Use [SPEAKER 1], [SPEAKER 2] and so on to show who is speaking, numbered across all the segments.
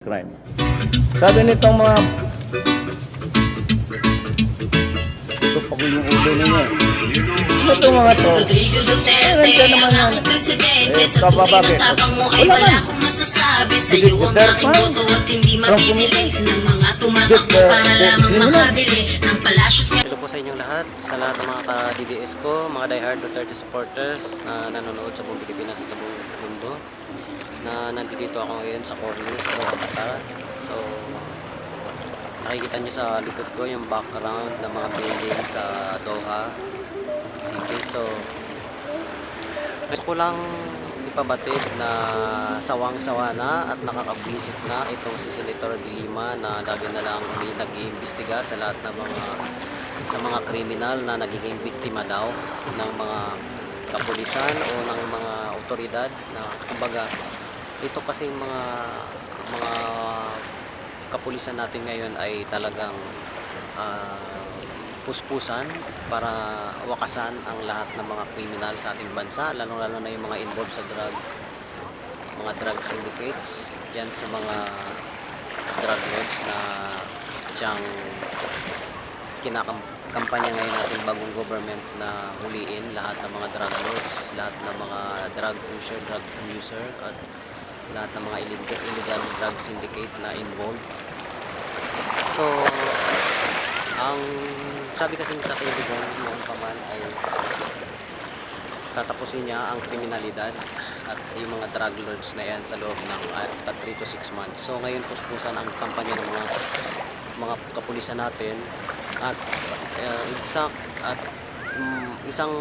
[SPEAKER 1] crime. Sabi nitong mga Tupak yung ulo ninyo. Ito mga to,
[SPEAKER 2] Duterte,
[SPEAKER 1] nandiyan naman yan. Eh,
[SPEAKER 2] ay
[SPEAKER 1] Wala man.
[SPEAKER 2] akong masasabi Sa
[SPEAKER 1] Hindi
[SPEAKER 2] iyo ang
[SPEAKER 1] Duterte
[SPEAKER 2] aking
[SPEAKER 1] pa.
[SPEAKER 2] boto at hindi
[SPEAKER 1] From
[SPEAKER 2] mabibili
[SPEAKER 1] committee.
[SPEAKER 2] Ng mga tumatakbo
[SPEAKER 1] Duterte.
[SPEAKER 2] para lamang
[SPEAKER 1] Sino na?
[SPEAKER 2] makabili Ng palasyo't nga
[SPEAKER 3] Hello po sa inyong lahat, sa lahat ng mga ka-DDS ko, mga diehard Duterte supporters na nanonood sa buong Pilipinas at sa buong mundo na nandito ako ngayon sa Cornice, Doha, Qatar. So, nakikita nyo sa likod ko yung background ng mga building sa Doha City. So, gusto ko lang ipabatid na sawang-sawa na at nakakabwisit na itong si Senator De Lima na lagi na lang nag-iimbestiga sa lahat ng mga sa mga kriminal na nagiging biktima daw ng mga kapulisan o ng mga otoridad na kumbaga ito kasi mga mga kapulisan natin ngayon ay talagang ah, puspusan para wakasan ang lahat ng mga kriminal sa ating bansa lalo lalo na yung mga involved sa drug mga drug syndicates dyan sa mga drug lords na siyang kinakampanya ngayon natin bagong government na huliin lahat ng mga drug lords, lahat ng mga drug pusher, drug user at lahat ng mga illegal, illegal drug syndicate na involved. So, ang sabi kasi ni Tatay Digong noong pa man ay tatapusin niya ang kriminalidad at yung mga drug lords na yan sa loob ng at 3 to 6 months. So ngayon puspusan ang kampanya ng mga mga kapulisan natin at uh, exact at mm, isang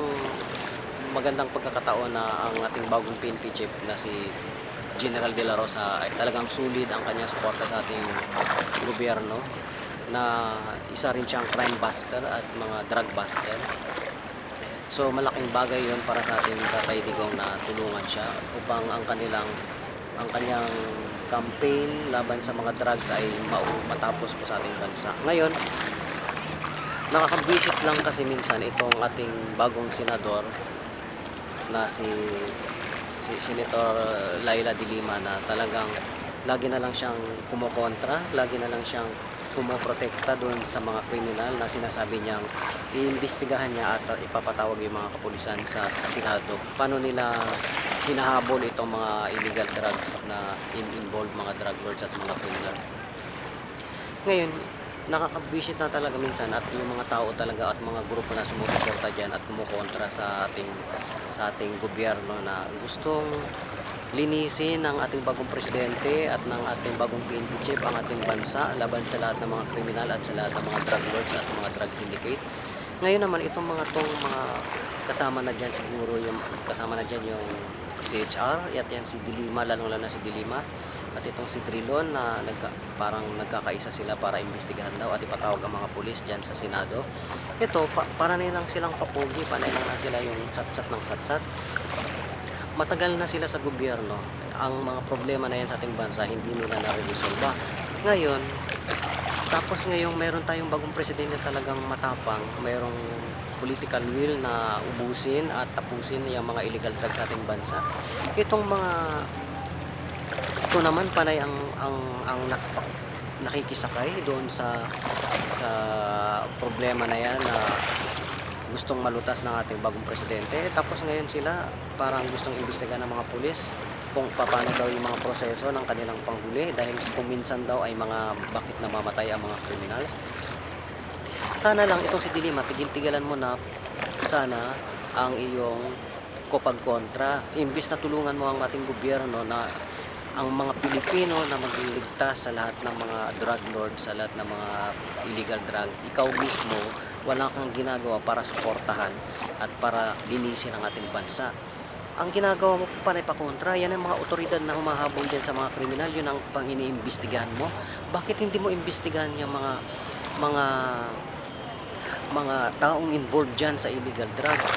[SPEAKER 3] magandang pagkakataon na ang ating bagong PNP chief na si General De La Rosa ay talagang sulit ang kanyang suporta sa ating gobyerno na isa rin siyang crime buster at mga drug buster. So malaking bagay yon para sa ating Tatay Digong na tulungan siya upang ang kanilang ang kanyang campaign laban sa mga drugs ay matapos po sa ating bansa. Ngayon, nakakabwisit lang kasi minsan itong ating bagong senador na si si Senator Laila de Lima na talagang lagi na lang siyang kumukontra, lagi na lang siyang kumoprotekta doon sa mga kriminal na sinasabi niyang iimbestigahan niya at ipapatawag yung mga kapulisan sa Senado. Paano nila hinahabol itong mga illegal drugs na in- involved mga drug lords at mga criminal. Ngayon, nakakabwisit na talaga minsan at yung mga tao talaga at mga grupo na sumusuporta dyan at kumukontra sa ating sa ating gobyerno na gustong linisin ng ating bagong presidente at ng ating bagong PNP chief ang ating bansa laban sa lahat ng mga kriminal at sa lahat ng mga drug lords at mga drug syndicate. Ngayon naman itong mga tong mga kasama na dyan siguro yung kasama na dyan yung CHR at yan si Dilima lalo lalo na si Dilima at itong si Trilon na nagka, parang nagkakaisa sila para imbestigahan daw at ipatawag ang mga pulis dyan sa Senado. Ito, pa, para nilang silang papugi, panay na sila yung satsat ng satsat. Matagal na sila sa gobyerno. Ang mga problema na yan sa ating bansa, hindi nila nare-resolve. Ngayon, tapos ngayong meron tayong bagong presidente talagang matapang, mayroong political will na ubusin at tapusin yung mga illegal drugs sa ating bansa. Itong mga ito naman panay ang ang ang nak, nakikisakay doon sa sa problema na yan na gustong malutas ng ating bagong presidente. Tapos ngayon sila parang gustong imbestigahan ng mga pulis kung paano daw yung mga proseso ng kanilang panghuli dahil kung minsan daw ay mga bakit namamatay ang mga criminals. Sana lang itong si Dilima, tigil-tigilan mo na sana ang iyong kopag-kontra. Imbis na tulungan mo ang ating gobyerno na ang mga Pilipino na magliligtas sa lahat ng mga drug lords, sa lahat ng mga illegal drugs, ikaw mismo wala kang ginagawa para suportahan at para linisin ang ating bansa. Ang ginagawa mo pa panay pa yan ang mga otoridad na humahabol din sa mga kriminal, yun ang pang mo. Bakit hindi mo imbestigahan yung mga mga mga taong involved dyan sa illegal drugs.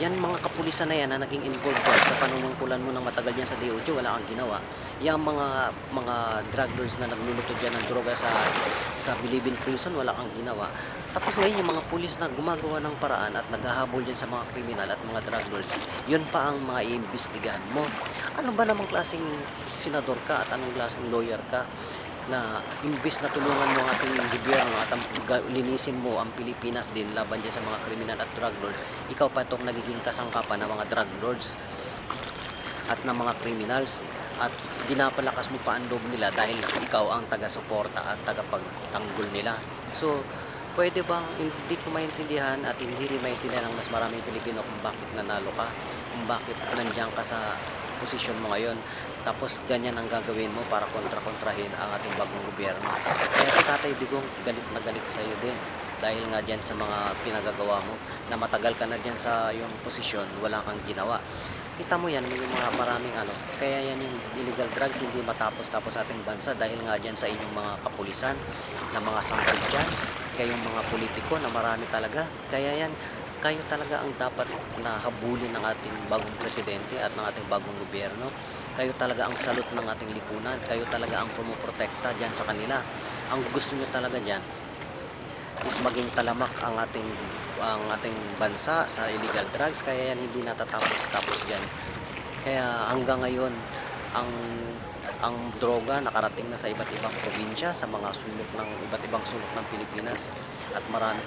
[SPEAKER 3] Yan mga kapulisan na yan na naging involved dyan sa panunungkulan mo ng matagal dyan sa DOJ, wala kang ginawa. Yung mga mga drug lords na naglulutod dyan ng droga sa sa Bilibin Prison, wala kang ginawa. Tapos ngayon yung mga pulis na gumagawa ng paraan at naghahabol dyan sa mga kriminal at mga drug lords, yun pa ang mga iimbestigahan mo. Ano ba namang klaseng senador ka at anong klaseng lawyer ka na imbis na tulungan mo ang ating gobyerno at ang, linisin mo ang Pilipinas din laban dyan sa mga kriminal at drug lords, ikaw pa itong nagiging kasangkapan ng mga drug lords at ng mga criminals at dinapalakas mo pa ang loob nila dahil ikaw ang taga-suporta at tagapagtanggol nila. So, pwede bang hindi ko maintindihan at hindi rin maintindihan ng mas maraming Pilipino kung bakit nanalo ka, kung bakit nandiyan ka sa posisyon mo ngayon. Tapos ganyan ang gagawin mo para kontra-kontrahin ang ating bagong gobyerno. Kaya si Tatay Digong galit na galit sa iyo din dahil nga dyan sa mga pinagagawa mo na matagal ka na dyan sa yung posisyon, wala kang ginawa. Kita mo yan, yung mga maraming ano, kaya yan yung illegal drugs hindi matapos-tapos ating bansa dahil nga dyan sa inyong mga kapulisan na mga sangkot dyan, kayong mga politiko na marami talaga. Kaya yan, kayo talaga ang dapat na habulin ng ating bagong presidente at ng ating bagong gobyerno. Kayo talaga ang salot ng ating lipunan. Kayo talaga ang pumuprotekta dyan sa kanila. Ang gusto nyo talaga dyan is maging talamak ang ating ang ating bansa sa illegal drugs kaya yan hindi natatapos tapos diyan kaya hanggang ngayon ang ang droga nakarating na sa iba't ibang probinsya sa mga sulok ng iba't ibang sulok ng Pilipinas at marami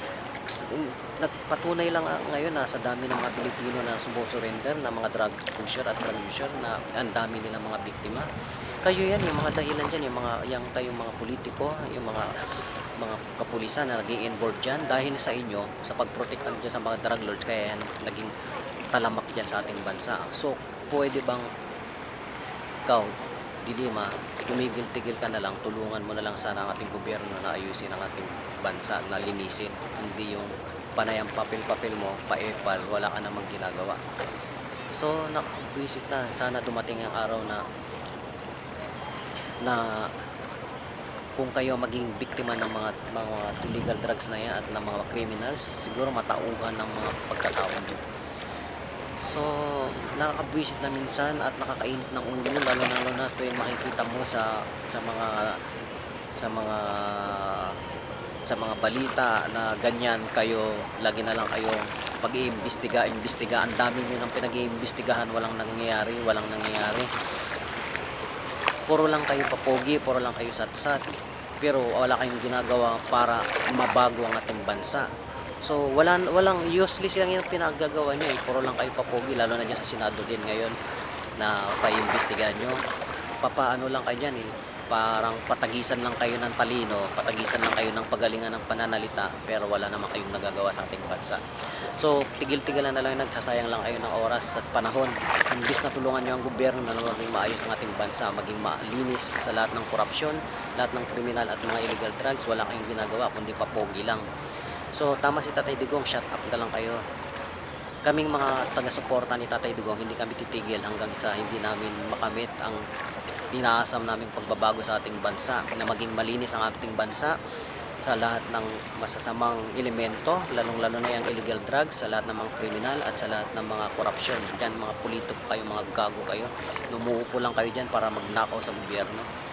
[SPEAKER 3] nagpatunay lang ah, ngayon na sa dami ng mga Pilipino na sumusurrender na mga drug pusher at drug user na ang dami nilang mga biktima. Kayo yan yung mga dahilan dyan yung mga yung kayong mga politiko yung mga mga kapulisan na naging involved dyan dahil sa inyo sa pagprotektan dyan sa mga drug lords kaya yan naging talamak dyan sa ating bansa. So pwede bang ikaw dilima tumigil-tigil ka na lang tulungan mo na lang sana ang ating gobyerno na ayusin ang ating bansa na linisin. Hindi yung panayang papel-papel mo paepal wala ka namang ginagawa. So nakabwisit na sana dumating ang araw na na kung kayo maging biktima ng mga mga illegal drugs na yan at ng mga criminals, siguro matauhan ng mga pagkatao nyo. So, nakakabwisit na minsan at nakakainit ng ulo lalo na lalo na tuwing makikita mo sa sa mga sa mga sa mga balita na ganyan kayo lagi na lang kayo pag-iimbestiga, imbestiga, ang dami nyo ng pinag-iimbestigahan, walang nangyayari, walang nangyayari puro lang kayo papogi, puro lang kayo satsat. Pero wala kayong ginagawa para mabago ang ating bansa. So, wala, walang useless lang yung pinagagawa nyo eh. Puro lang kayo papogi, lalo na dyan sa Senado din ngayon na pa-imbestigahan nyo. Papaano lang kayo dyan eh. Parang patagisan lang kayo ng talino, patagisan lang kayo ng pagalingan ng pananalita, pero wala naman kayong nagagawa sa ating bansa. So, tigil-tigilan na lang, nagsasayang lang kayo ng oras at panahon. Imbis na tulungan nyo ang gobyerno na maging maayos ang ating bansa, maging malinis sa lahat ng korupsyon, lahat ng kriminal at mga illegal drugs, wala kayong ginagawa kundi papogi lang. So, tama si Tatay Digong, shut up na lang kayo. Kaming mga taga-suporta ni Tatay Digong, hindi kami titigil hanggang sa hindi namin makamit ang inaasam naming pagbabago sa ating bansa na maging malinis ang ating bansa sa lahat ng masasamang elemento, lalong-lalo na yung illegal drugs, sa lahat ng mga kriminal at sa lahat ng mga korupsyon. Diyan mga politok kayo, mga gago kayo. Lumuupo lang kayo dyan para magnakaw sa gobyerno.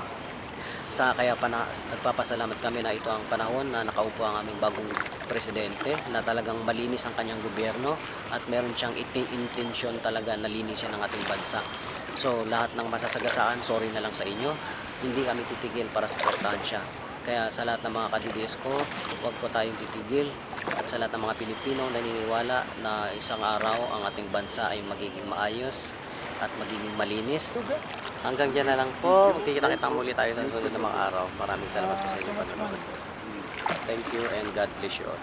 [SPEAKER 3] Sa kaya pana, nagpapasalamat kami na ito ang panahon na nakaupo ang aming bagong presidente na talagang malinis ang kanyang gobyerno at meron siyang intensyon talaga na linisin ang ating bansa. So lahat ng masasagasaan, sorry na lang sa inyo. Hindi kami titigil para suportahan siya. Kaya sa lahat ng mga kadidis ko, huwag po tayong titigil. At sa lahat ng mga Pilipino naniniwala na isang araw ang ating bansa ay magiging maayos at magiging malinis. Hanggang dyan na lang po. Magkikita-kita muli tayo sa susunod na mga araw. Maraming salamat po sa inyong panonood. Thank you and God bless you all.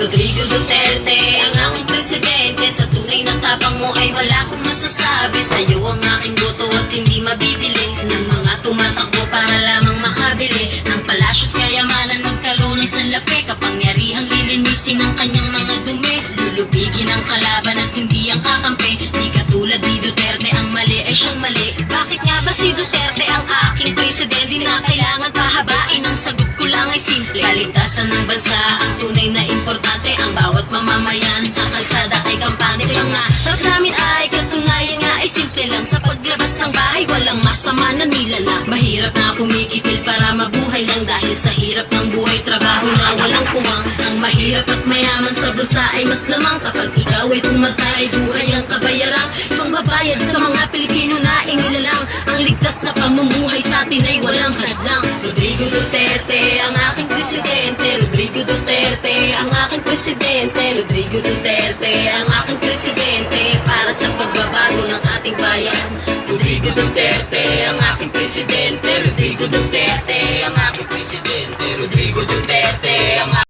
[SPEAKER 2] Rodrigo Duterte, ang aking presidente Sa tunay na tapang mo ay wala akong masasabi Sa'yo ang aking boto at hindi mabibili Ng mga tumatakbo para lamang makabili Ng palasyo't kayamanan magkaroon ng salapi Kapangyarihang lilinisin ang kanyang mga dumi. Lulubigin ang kalaban at hindi ang kakampi. Di katulad ni Duterte ang mali ay siyang mali. Bakit nga ba si Duterte ang aking presidente? Na kailangan pahabain. Ang sagot ko lang ay simple. Kaligtasan ng bansa ang tunay na importante. Ang bawat mamamayan sa kalsada ay kampante. Mga rap namin ay paglabas labas ng bahay Walang masama na nilala Mahirap na kumikitil para mabuhay lang Dahil sa hirap ng buhay Trabaho na walang puwang Ang mahirap at mayaman sa bulsa ay mas lamang Kapag ikaw ay pumatay Buhay ang kabayaran. Pang babayad sa mga Pilipino na inilalang. Ang ligtas na pamumuhay sa atin ay walang hadlang. Rodrigo Duterte ang aking presidente. Rodrigo Duterte ang aking presidente. Rodrigo Duterte ang aking presidente. Para sa pagbabago ng ating bayan Rodrigo Duterte ang aking presidente. Rodrigo Duterte ang aking presidente. Rodrigo Duterte ang